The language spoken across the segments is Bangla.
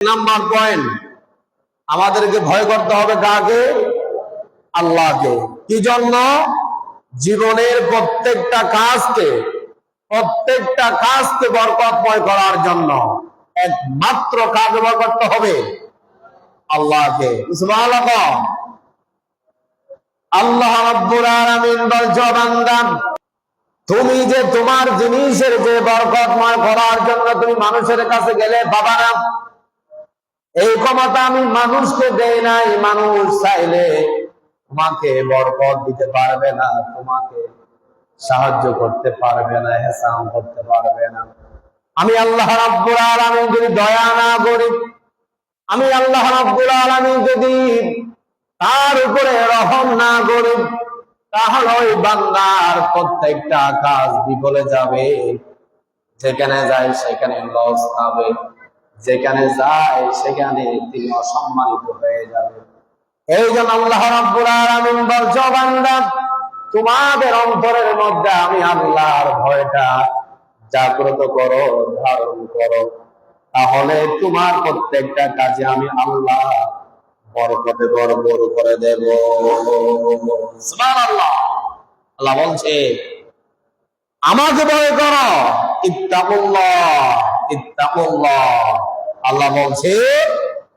Number point. আমাদেরকে ভয় করতে হবে কাকে? আল্লাহকে কি জন্য? জীবনের প্রত্যেকটা কাজকে প্রত্যেকটা কাজকে বরকতময় করার জন্য একমাত্র কাজ ভয় করতে হবে? আল্লাহকে। আল্লাহ তুমি যে তোমার জিনিসের যে বরকতময় করার জন্য তুমি মানুষের কাছে গেলে, বাবা না এই ক্ষমতা আমি মানুষকে দেই নাই, মানুষ চাইলে তোমাকে বরকত দিতে পারবে না, তোমাকে সাহায্য করতে পারবে না হেসাম করতে পারবে না। আমি আল্লাহ রাব্বুল আলামিন যদি দয়া না করি, আমি আল্লাহ রাব্বুল আলামিন যদি তার উপরে রহম না করি, তাহলে ওই বান্দার প্রত্যেকটা কাজ বিফলে যাবে, যেখানে যায় সেখানে লস খাবে যেখানে যায়, সেখানে তিনি অসম্মানিত হয়ে যাবে। এই জন্য আল্লাহ রাব্বুল বান্দা, তোমাদের অন্তরের মধ্যে আমি আল্লাহর ভয়টা জাগ্রত করো, ধারণ করো। তাহলে তোমার প্রত্যেকটা কাজে আমি আল্লাহ বরকতে বড় করে দেব। সুবহানাল্লাহ। আল্লাহ বলছে, আমাকে ভয় করো, ইত্তাকুল্লাহ ইত্তাকুল্লাহ। আল্লাহ বলছে,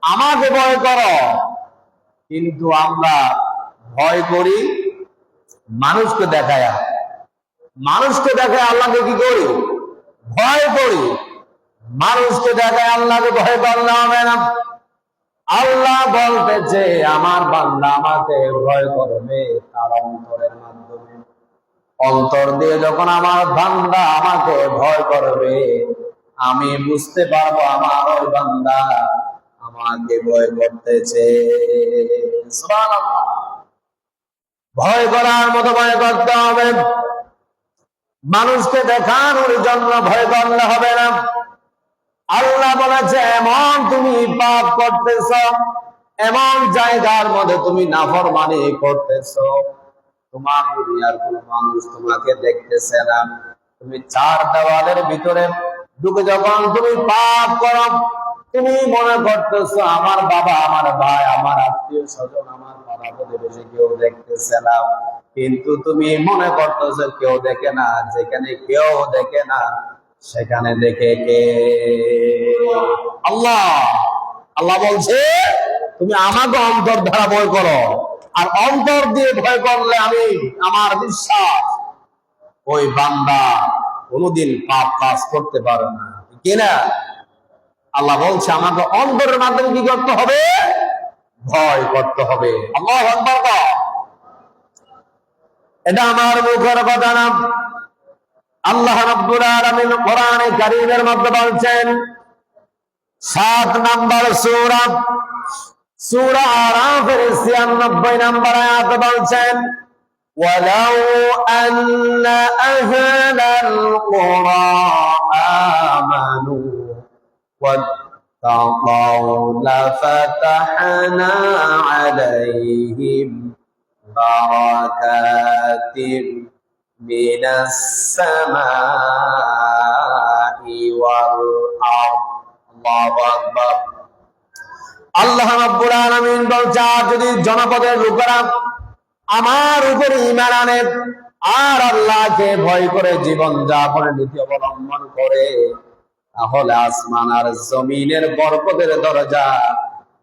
আমাকে ভয় করো। কিন্তু আমরা ভয় করি মানুষকে দেখায়। মানুষকে দেখায় আল্লাহকে কি করি? ভয় করি। মানুষকে দেখায় আল্লাহকে ভয় করলে হবে না। আল্লাহ বলতেছে, আমার বান্দা আমাকে ভয় করবে তার অন্তরের মাধ্যমে। অন্তর দিয়ে যখন আমার বান্দা আমাকে ভয় করবে আমি বুঝতে পারব আমার ওই বান্দা আমাকে ভয় করতেছে। ভয় করার মতো ভয় করতে হবে। মানুষকে দেখানোর জন্য ভয় করলে হবে না। আল্লাহ বলেছে, এমন তুমি পাপ করতেছ, এমন জায়গার মধ্যে তুমি নাফরমানি করতেছ। তোমার দুনিয়ার কোন মানুষ তোমাকে দেখতেছে না। তুমি চার দেওয়ালের ভিতরে ঢুকে যখন তুমি পাপ করো, তুমি মনে করতেছ, আমার বাবা, আমার ভাই, আমার আত্মীয় স্বজন আমার পাড়া প্রতিবেশী কেউ দেখতেছে না। কিন্তু তুমি মনে করতেছো, কেউ দেখে না, যেখানে কেউ দেখে না, সেখানে দেখে কে? আল্লাহ আল্লাহ বলছে, তুমি আমাকে অন্তর দ্বারা ভয় করো, আর অন্তর দিয়ে ভয় করলে আমি আমার বিশ্বাস ওই বান্দা কোনোদিন পাপ কাজ করতে পারে না। কিনা আল্লাহ বলছে, আমাকে অন্তরের মাধ্যমে কি করতে হবে? ভয় করতে হবে। আল্লাহ এটা আমার মুখের কথা না। আল্লাহ রাব্বুল আলামিন কোরআনে কারীমের মধ্যে বলছেন, সাত নাম্বার সূরা সূরা আরাফের 96 নাম্বার আয়াত বলছেন ولو أن أهل القرى آمنوا واتقوا لفتحنا عليهم بركات من السماء والأرض الله أكبر আল্লাহ রাব্বুল আলামিন বলছে আর যদি জনপদের লোকেরা আমার উপরে ইমান আনে। আর আল্লাহকে ভয় করে জীবন যাপনের নীতি অবলম্বন করে। তাহলে আসমান আর জমিনের বরকতের দরজা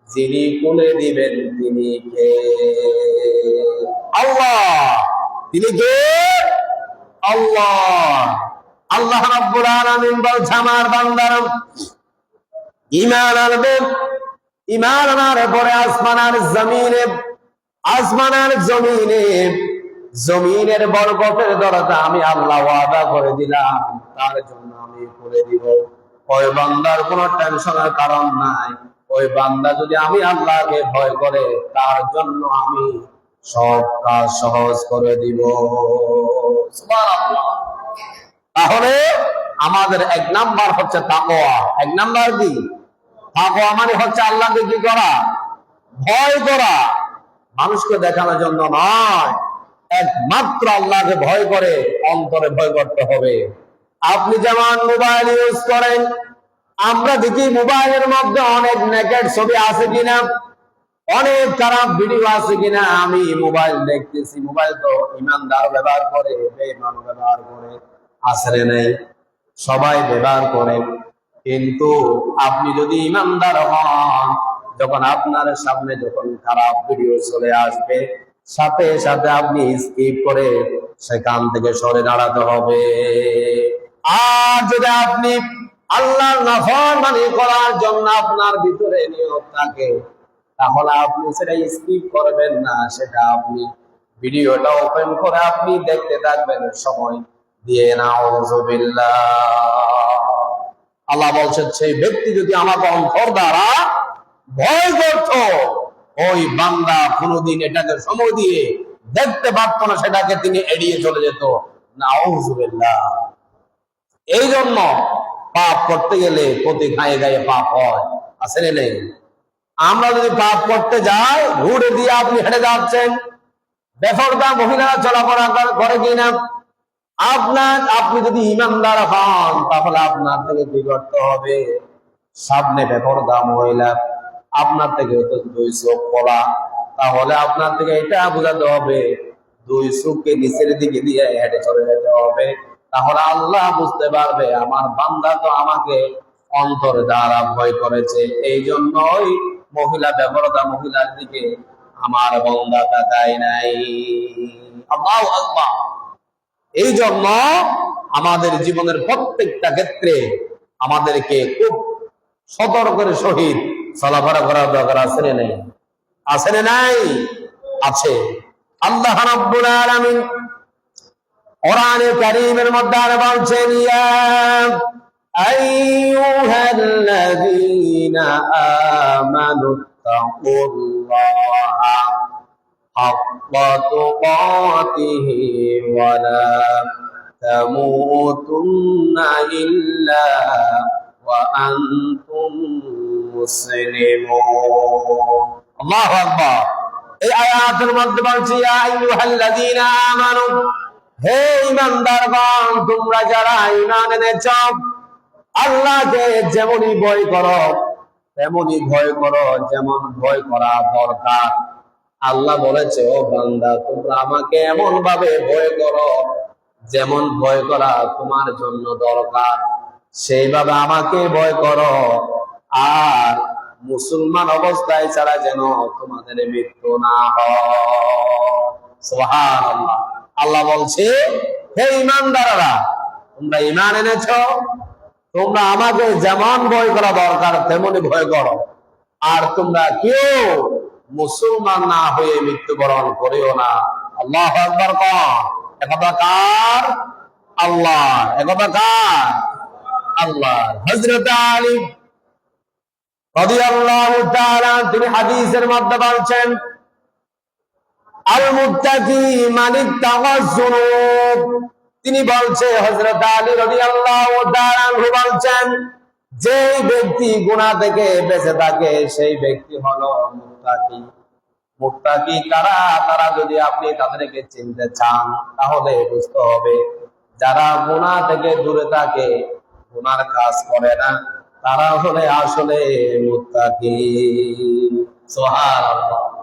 যিনি খুলে দিবেন তিনি কে? আল্লাহ। তিনি কে? আল্লাহ। আল্লাহ রাব্বুল আলামিন বলছে, আমার বান্দারা ঈমান আনবে ঈমান আনার পরে আসমান আর জমিনে আসমান আর জমিনে, জমিনের বরকতের দরজা আমি আল্লাহ ওয়াদা করে দিলাম। তার জন্য আমি করে দিব। ওই বান্দার কোনো টেনশনের কারণ নাই। ওই বান্দা যদি আমি আল্লাহকে ভয় করে, তার জন্য আমি সব কাজ সহজ করে দিব। তাহলে আমাদের এক নাম্বার হচ্ছে তাকওয়া। এক নাম্বার কি? তাকওয়া মানে হচ্ছে আল্লাহকে কি করা? ভয় করা। মানুষকে দেখানোর জন্য নয়। একমাত্র আল্লাহকে ভয় করে, অন্তরে ভয় করতে হবে। আপনি যেমন মোবাইল ইউজ করেন, আমরা দেখি মোবাইলের মধ্যে অনেক নেকেট ছবি আছে কিনা, অনেক খারাপ ভিডিও আছে কিনা, আমি মোবাইল দেখতেছি। মোবাইল তো ইমানদার ব্যবহার করে, বেঈমান ব্যবহার করে আসরে নেই সবাই ব্যবহার করে। কিন্তু আপনি যদি ইমানদার হন যখন আপনার সামনে যখন খারাপ ভিডিও চলে আসবে, সাথে সাথে আপনি স্কিপ করে সেখান থেকে সরে দাঁড়াতে হবে। আর যদি আপনি আল্লাহর নাফরমানি করার জন্য আপনার ভিতরে নিয়ত থাকে, তাহলে আপনি সেটা স্কিপ করবেন না, সেটা আপনি ভিডিওটা ওপেন করে আপনি দেখতে থাকবেন, সময় দিয়ে না আল্লাহ বলছেন, সেই ব্যক্তি যদি আমাকে অন্তর দ্বারা ভয় করত ওই বান্দা কোনোদিন এটাকে সময় দিয়ে দেখতে পারত না, সেটাকে তিনি এড়িয়ে চলে যেত। এই জন্য পাপ করতে গেলে প্রতি গায়ে গায়ে পাপ হয়। আসলে নেই? আমরা যদি পাপ করতে যাই, ঘুরে দিয়ে আপনি হেঁটে যাচ্ছেন। মহিলারা চলাফেরা করে- কিনা? আপনার আপনি যদি ইমানদার হন, তাহলে আপনার থেকে কি হবে। সামনে বেফরদা মহিলা আপনার থেকে হয়তো দুই চোখ পড়া তাহলে আপনার থেকে এটা বোঝাতে হবে, দুই চোখকে নিচের দিকে দিয়ে হেঁটে চলে যেতে হবে। তাহলে আল্লাহ বুঝতে পারবে, আমার বান্দা তো আমাকে অন্তর দ্বারা ভয় করেছে। এই জন্যই মহিলা ব্যবহারতা মহিলার দিকে আমার বন্দা তাকাই নাই। এই জন্য আমাদের জীবনের প্রত্যেকটা ক্ষেত্রে আমাদেরকে খুব সতর্কের সহিত চলাফেরা করার দরকার আছে না নেই? আছে না নাই? আছে। আল্লাহ রাব্বুল আলামিন কোরআনে কারীমের মধ্যে আর বলছেন ইয়া আইয়ুহাল্লাযীনা আমানু তাকুল্লাহা হাক্কা তুকাতিহি ওয়া তামুতুন্না ইল্লা ওয়া আনতুম তোমরা যারা যেমনই ভয় করো, তেমনই ভয় করো, যেমন ভয় করা দরকার। আল্লাহ বলেছে, ও বান্দা, তোমরা আমাকে এমন ভাবে ভয় করো, যেমন ভয় করা তোমার জন্য দরকার। সেইভাবে আমাকে ভয় করো আর মুসলমান অবস্থায় ছাড়া যেন তোমাদের মৃত্যু না হয়। আল্লাহ বলছে, হে ইমানদাররা তোমরা ইমান এনেছ, তোমরা আমাকে যেমন ভয় করা দরকার তেমনি ভয় করো। আর তোমরা কেউ মুসলমান না হয়ে মৃত্যুবরণ করিও না। আল্লাহ কার। আল্লাহ। কার? আল্লাহ। হজরত আলী তিনি হাদিসের মধ্যে বলছেন তিনি বলছে, হযরত আলী তাআলা আনহু বলছেন যে ব্যক্তি গুনাহ থেকে বেঁচে থাকে, সেই ব্যক্তি হলো মুত্তাকি কারা? তারা যদি আপনি তাদেরকে চিনতে চান, তাহলে বুঝতে হবে, যারা গুনাহ থেকে দূরে থাকে, গুনার কাজ করে না। তারা হলে আসলে মুত্তাকি সুবহানাল্লাহ।